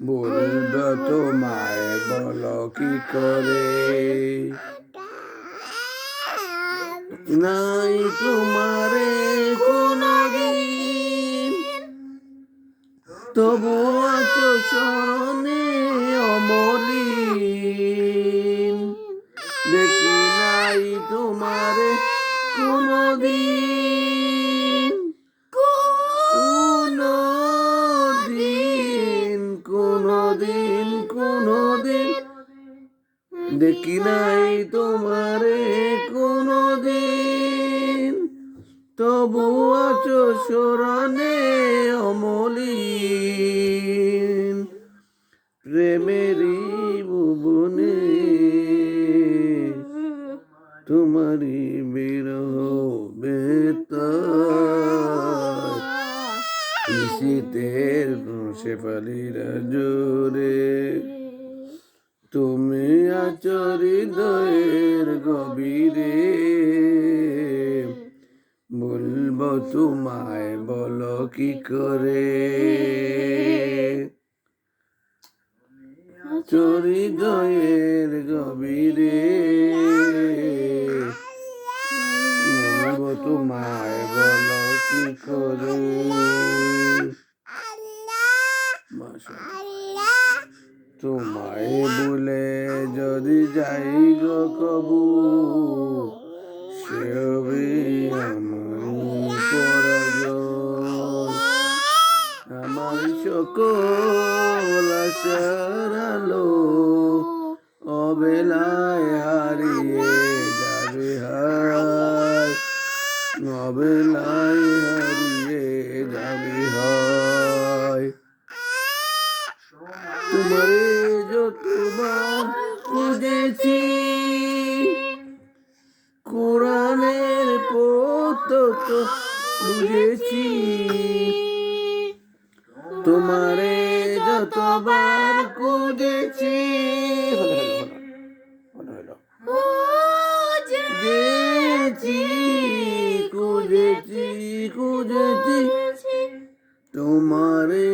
বলব তোমায় বলো কি করে? নাই তোমারে কোনো তবু আছো অমলিন। দেখি নাই তোমারে কোনো দেখি নাই তোমারে কোনো দিন তবু আছো স্মরণে অমলিন। প্রেমেরই ভুবনে তোমারই বিরহ বেতার। শীতের শেফালিরা জোরে তুমি আচরিদয়ের গভীরে। বলব তোমায় বলো কি করে? চরিদয়ের গভীরে বলব তোমায় বলো কি করে মাশাআল্লাহ। তোমায় বলে যদি যাই গো কবু সে হবে আমার সকল আশার আলো অবেলায় হারিয়ে যাবে হায়। অবেলায় হারিয়ে যাবে হয়। তোমারে যতবার খুঁজেছি। কোরআনের পথ তো বুঝেছি তোমারে যতবার খুঁজেছি। খুঁজেছি খুঁজেছি খুঁজেছি। তোমারে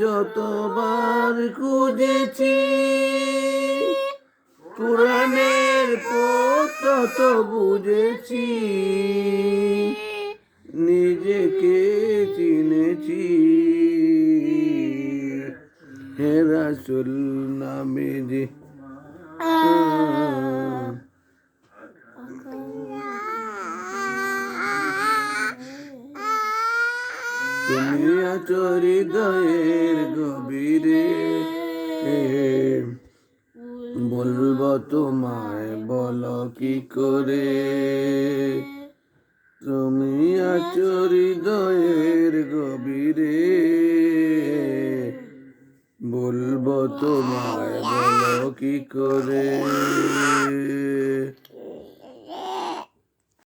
যতবার খুঁজেছি। হে রাসুল, নামে যে তুমি আছো হৃদয়ের গভীরে। বলব তোমায়, বলো কি করে? তুমি আছো হৃদয়ের গভীরে। তোমায় বলো কি করে?